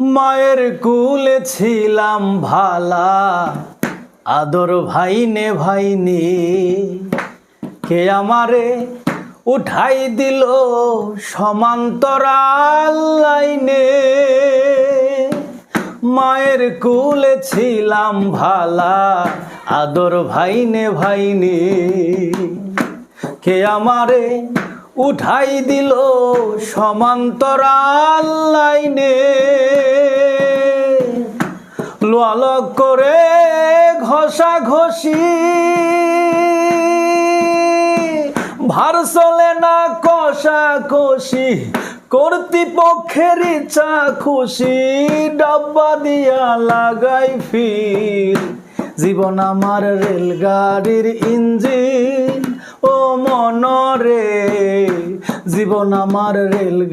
মায়ের কুলে ছিলাম ভালা। আদর ভাইনে ভাইনি। কে আমারে উঠাই দিল সমান্তরাল লাইনে? মায়ের কুলে ছিলাম ভালা। আদর ভাইনে ভাইনি। কে আমারে উঠাই দিল সমান্তরাল লাইনে? লালক করে ঘষা ঘষি। ভার চলে না কষা কষি, কর্তৃপক্ষের ইচ্ছা খুশি, ডাব্বা দিয়া লাগাই ফির। জীবন আমার রেলগাড়ির ইঞ্জিন, ও মনরে। জীবন আমার রেলগাড়ি